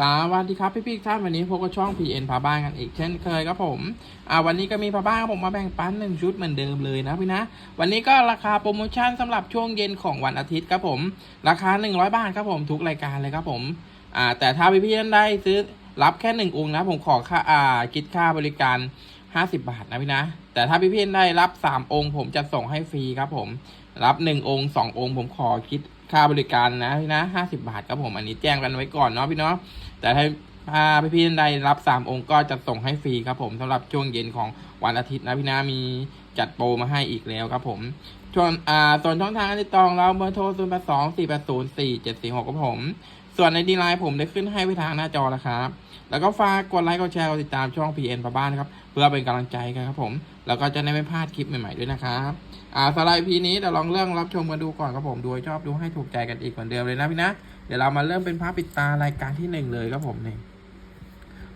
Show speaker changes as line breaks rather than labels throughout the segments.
สวัสดีครับ พี่พี่ท่านวันนี้พบกับช่อง PN พาบ้านกันอีกเช่นเคยครับผมอ่าวันนี้ก็มีพาบ้านครับผมมาแบ่งปันหนึ่งชุดเหมือนเดิมเลยนะพี่นะ วันนี้ก็ราคาโปรโมชั่นสำหรับช่วงเย็นของวันอาทิตย์ครับผม ราคา 100 บาทครับผมทุกรายการเลยครับผมอ่าแต่ถ้าพี่พี่ท่านใดซื้อรับแค่หนึ่งองค์นะผมขอค่าอ่าคิดค่าบริการ 50 บาทนะพี่นะ แต่ถ้าพี่พี่ท่านใดรับ 3 องค์ ผมจะส่งให้ฟรีครับผมรับ1องค์2องค์ผมขอคิดค่าบริการนะพี่นะ50บาทครับผมอันนี้แจ้งกันไว้ก่อนเนาะพี่เนาะแต่ถ้าถ้าพี่ๆท่านใดรับ3องค์ก็จะส่งให้ฟรีครับผมสำหรับช่วงเย็นของวันอาทิตย์นะพี่นะมีจัดโปรมาให้อีกแล้วครับผมช่วงอ่าส่วนช่องทางการติดต่อของเราเบอร์โทร0 8 2 4 8 0 4 7 4 6ครับผม ส่วนในดีไลน์ผมได้ขึ้นให้ไว้ทางหน้าจอแล้วครับ แล้วก็ฝากกดไลค์กดแชร์กดติดตามช่อง PN ประบ้านนะครับเพื่อเป็นกำลังใจกันครับผมแล้วก็จะได้ไม่พลาดคลิปใหม่ๆด้วยนะครับอ่าสไลด์พีนี้เดี๋ยวลองเรื่องรับชมกันดูก่อนครับผมดูชอบดูให้ถูกใจกันอีกเหมือนเดิมเลยนะพี่นะเดี๋ยวเรามาเริ่มเป็นภาพปิดตารายการที่หนึ่งเลยครับผมนี่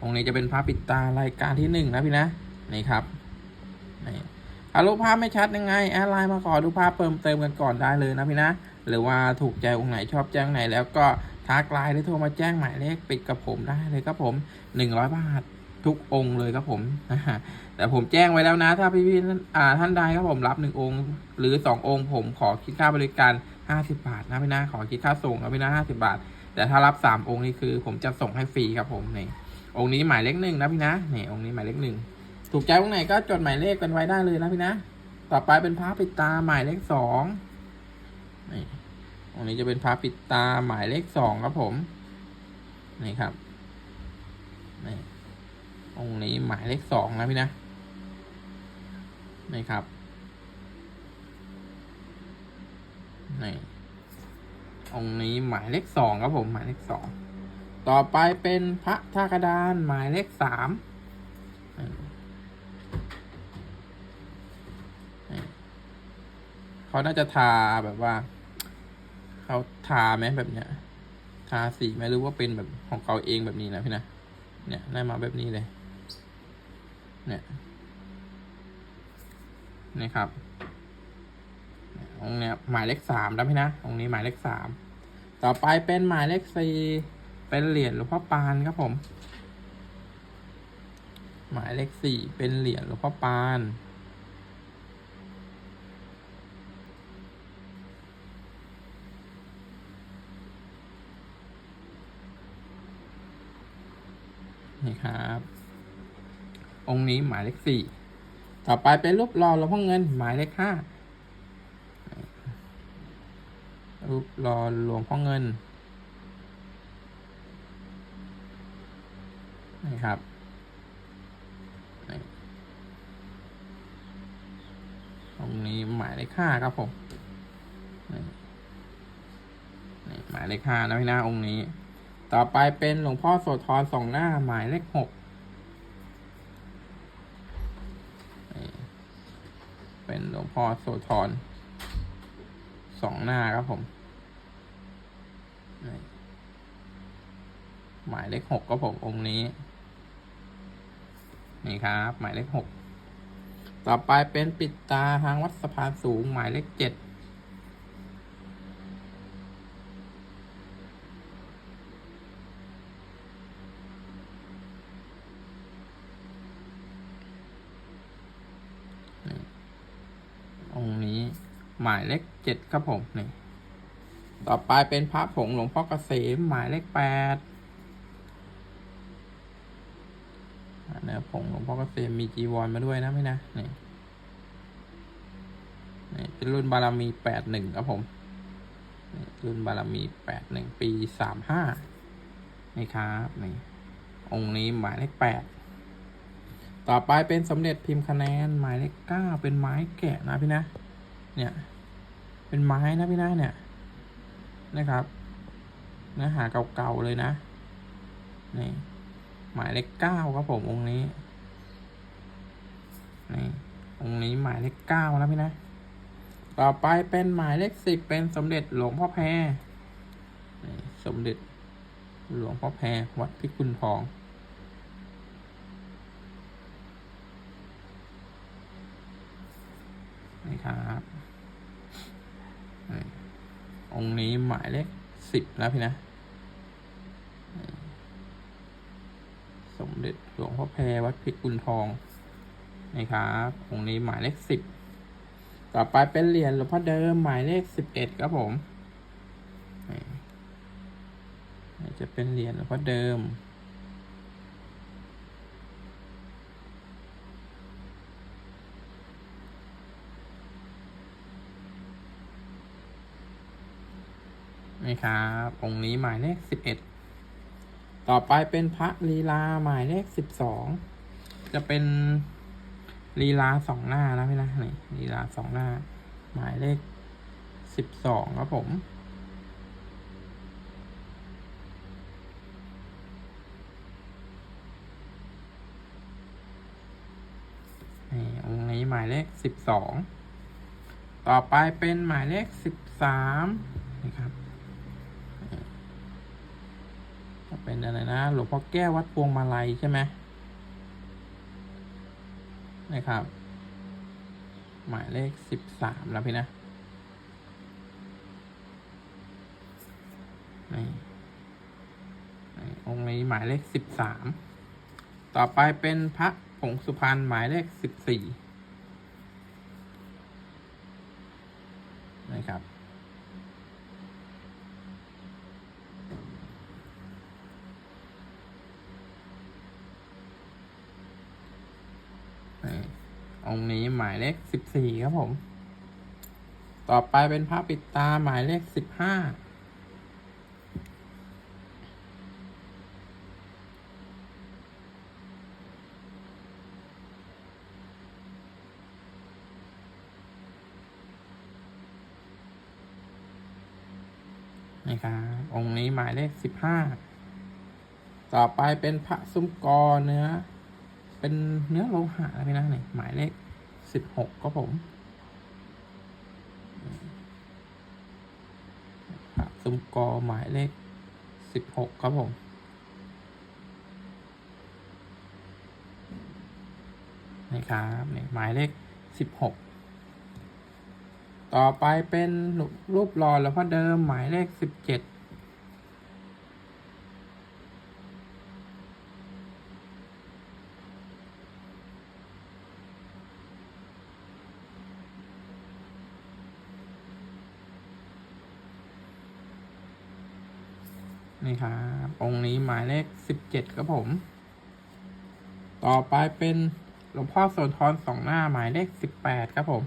องนี้จะเป็นภาพปิดตารายการที่หนึ่งนะพี่นะนี่ครับนี่อารูปภาพไม่ชัดยังไงแอดไลน์มาขอดูภาพเติมเติมกันก่อนได้เลยนะพี่นะ หรือว่าถูกใจองค์ไหนชอบแจ้งไหนแล้วก็ ทักไลน์หรือโทรมาแจ้งหมายเลขปิดกับผมได้เลยครับผมหนึ่งร้อยบาททุกองค์เลยครับผมแต่ผมแจ้งไว้แล้วนะ ถ้าพี่พี่ๆท่านใดครับผมรับหนึ่งองค์ หรือสององค์ ผมขอคิดค่าบริการห้าสิบาทนะพี่นะขอคิดค่าส่งนะพี่นะห้าสิบาท แต่ถ้ารับสามองค์นี่คือ ผมจะส่งให้ฟรีครับผมนี่องค์นี้หมายเลขหนึ่งนะพี่นะนี่องค์นี้หมายเลขหนึ่งถูกใจองค์ไหนก็จดหมายเลขกันไว้ได้เลยนะพี่นะ ต่อไปเป็นพระปิดตาหมายเลขสอง องนี้จะเป็นพระปิดตาหมายเลขสองครับผม นี่ครับ นี่องค์นี้หมายเลขสองนะพี่นะ นี่ครับ นี่องค์นี้หมายเลขสองครับผม หมายเลขสอง ต่อไปเป็นพระท่ากระดานหมายเลขสามเขาน่าจะทาแบบว่า เขาทาไหมแบบเนี้ย ทาสีไหมหรือว่าเป็นแบบของเขาเองแบบนี้นะพี่นะ เนี่ยได้มาแบบนี้เลย เนี่ยนี่ครับองเนี้ยหมายเลขสามแล้วพี่นะองนี้หมายเลขสามต่อไปเป็นหมายเลขสี่เป็นเหรียญหลวงพ่อปานครับผม หมายเลขสี่เป็นเหรียญหลวงพ่อปาน นี่ครับ องค์นี้หมายเลขสี่ต่อไปเป็นรูปหล่อหลวงพ่อเงินหมายเลขห้ารูปหล่อหลวงพ่อเงินนี่ครับนี่องนี้หมายเลขห้าครับผมหมายเลขห้านะพี่หน้าองค์นี้ ต่อไปเป็นหลวงพ่อโสธรสองหน้าหมายเลขหกเป็นหลวงพ่อโสธรสองหน้าครับผม หมายเลขหกครับผมองค์นี้ นี่ครับ หมายเลขหกต่อไปเป็นปิดตาทางวัดสะพานสูงหมายเลขเจ็ด องค์นี้ห มายเลขเจ็ดครับผมนี่ต่อไปเป็นพระผงหลวงพ่อเกษมหมายเลขแปดเนื้อผงหลวงพ่อเกษมมีจีวรมาด้วยนะพี่นะนี่นี่เป็นรุ่นบารมีแปดหนึ่งครับผมนี่รุ่นบารมีแปดหนึ่งปีสามห้านี่ครับนี่องค์นี้หมายเลขแปดต่อไปเป็นสมเด็จพิมพ์คะแนนหมายเลขเก้าเป็นไม้แกะนะพี่นะ เนี่ย เป็นไม้นะพี่นะเนี่ยนะครับเนื้อหาเก่าๆเลยนะนี่หมายเลขเก้าครับผมองค์นี้นี่องค์นี้หมายเลขเก้านะพี่นะ ต่อไปเป็นหมายเลขสิบเป็นสมเด็จหลวงพ่อแพรนี่สมเด็จหลวงพ่อแพรวัดพิกุลทองนี่ครับ องค์นี้หมายเลขสิบนะพี่นะ สมเด็จหลวงพ่อแพรวัดพิกุลทองนะครับองค์นี้หมายเลขสิบต่อไปเป็นเหรียญหลวงพ่อเดิมหมายเลขสิบเอ็ดครับผมจะเป็นเหรียญหลวงพ่อเดิม นี่ครับองค์นี้หมายเลขสิบเอ็ดต่อไปเป็นพระลีลาหมายเลขสิบสองจะเป็นลีลาสองหน้านะพี่นะนี่ลีลาสองหน้า หมายเลขสิบสองครับผมนี่องค์นี้หมายเลขสิบสองต่อไปเป็นหมายเลขสิบสามนี่ครับ จะ เป็นอะไรนะหลวงพ่อแก้ววัดพวงมาลัยใช่ไหมนะครับ หมายเลขสิบสามแล้วพี่นะนี่นี่องค์นี้หมายเลขสิบสามต่อไปเป็นพระผงสุพรรณหมายเลขสิบสี่นะครับ นี่ องค์นี้หมายเลขสิบสี่ครับผม ต่อไปเป็นพระปิดตาหมายเลขสิบห้านี่ครับองค์นี้หมายเลขสิบห้า ต่อไปเป็นพระซุ้มกอเนื้อ เป็นเนื้อโลหะนะพี่นะนี่หมายเลขสิบหกก็ผมพระซุ้มกอหมายเลขสิบหกครับผมนี่ครับนี่หมายเลขสิบหกต่อไปเป็นรูปหล่อแล้วพ่อเดิมหมายเลขสิบเจ็ด นี่ครับองค์นี้หมายเลขสิบเจ็ดครับผม ต่อไปเป็นหลวงพ่อโสธรสองหน้าหมายเลขสิบแปดครับผม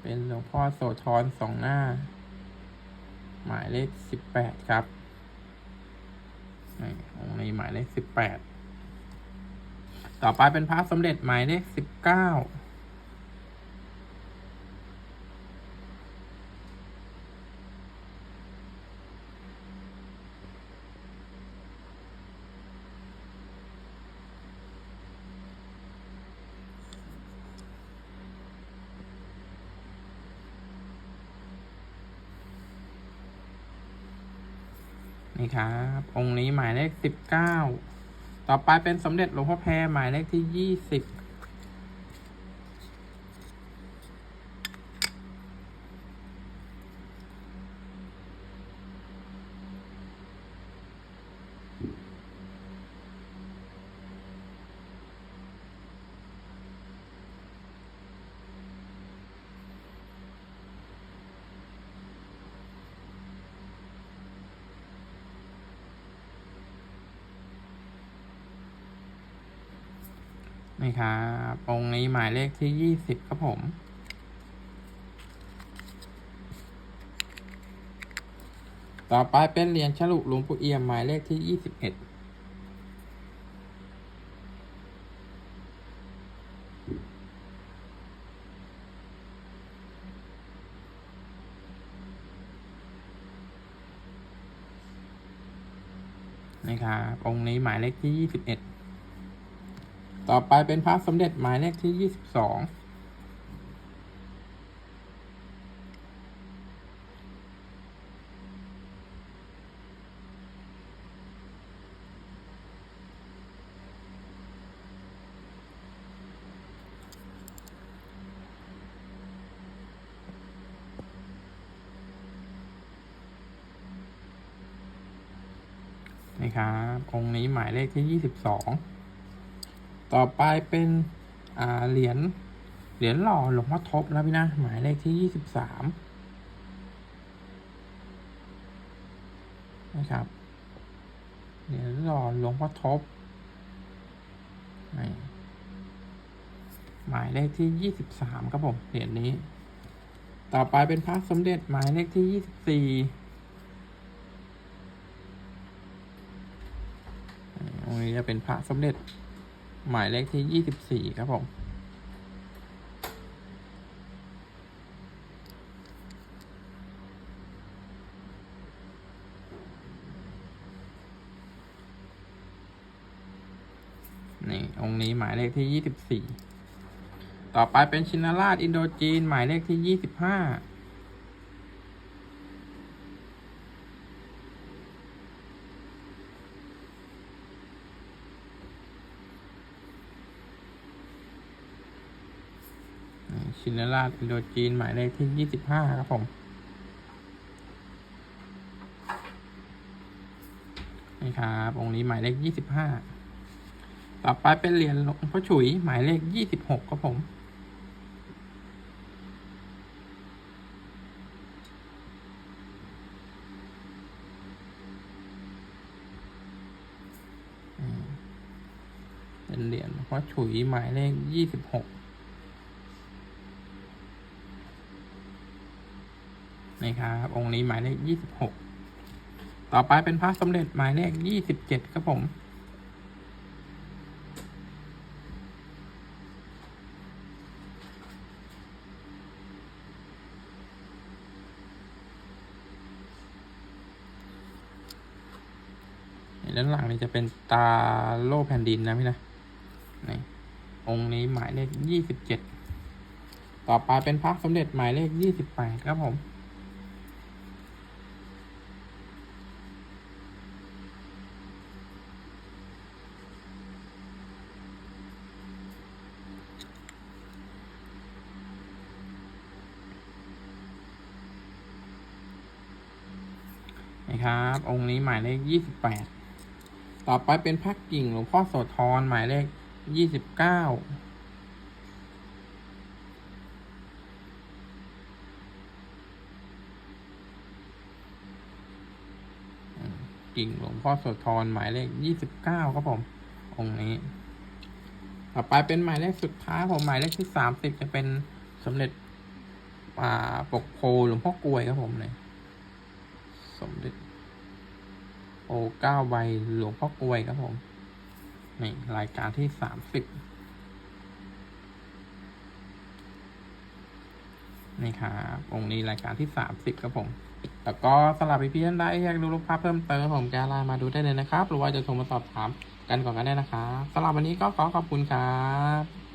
เป็นหลวงพ่อโสธรสองหน้า หมายเลขสิบแปดครับองค์นี้หมายเลขสิบแปดต่อไปเป็นพระสมเด็จหมายเลขสิบเก้า นี่ครับองค์นี้หมายเลขสิบเก้าต่อไปเป็นสมเด็จหลวงพ่อแพรหมายเลขที่ยี่สิบ นี่ครับองค์นี้หมายเลขที่ยี่สิบครับผม ต่อไปเป็นเหรียญฉลุหลวงปู่เอี่ยมหมายเลขที่ยี่สิบเอ็ดนี่ครับองค์นี้หมายเลขที่ยี่สิบเอ็ด ต่อไปเป็นพระสมเด็จหมายเลขที่ยี่สิบสองนะครับองค์นี้หมายเลขที่ยี่สิบสอง ต่อไปเป็นเหรียญเหรียญหล่อหลวงพ่อทบแล้วพี่นะ หมายเลขที่ยี่สิบสามนะครับเหรียญหล่อหลวงพ่อทบหมายเลขที่ยี่สิบสามครับผมเหรียญนี้ ต่อไปเป็นพระสมเด็จหมายเลขที่ยี่สิบสี่ตรงนี้จะเป็นพระสมเด็จ หมายเลขที่ยี่สิบสี่ครับผมนี่องค์นี้หมายเลขที่ยี่สิบสี่ต่อไปเป็นชินาราชอินโดจีน หมายเลขที่ยี่สิบห้า ชินาราชอินโดจีนหมายเลขที่ยี่สิบห้าครับผมนี่ครับองค์นี้หมายเลขยี่สิบห้าต่อไปเป็นเหรียญหลวงพ่อฉุยหมายเลขยี่สิบหกครับผมอืมเป็นเหรียญหลวงพ่อฉุยหมายเลขยี่สิบหก นี่ครับองค์นี้หมายเลขยี่สิบหกต่อไปเป็นพระสมเด็จหมายเลขยี่สิบเจ็ดครับผม ด้านหลังนี่จะเป็นตาโล่แผ่นดินนะพี่นะนี่องค์นี้หมายเลขยี่สิบเจ็ดต่อไปเป็นพระสมเด็จหมายเลขยี่สิบแปดครับผม องค์นี้หมายเลขยี่สิบแปดต่อไปเป็นพระกิ่งหลวงพ่อโสธรหมายเลขยี่สิบเก้ากิ่งหลวงพ่อโสธรหมายเลขยี่สิบเก้าครับผม องค์นี้ ต่อไปเป็นหมายเลขสุดท้ายผมหมายเลขที่สามสิบจะเป็นสมเด็จอาปกโพหลวงพ่อกลวยครับผมเลยสมเด็จ เก้าใบหลวงพ่อกลวยครับผมนี่รายการที่สามสิบนี่ครับองค์นี้รายการที่สามสิบครับผมแล้วก็สำหรับพี่ๆท่านใดอยากดูรูปภาพเพิ่มเติมผมจะไลน์มาดูได้เลยนะครับ หรือว่าจะโทรมาสอบถามกันก่อนก็ได้นะครับสำหรับวันนี้ก็ขอขอบคุณครับ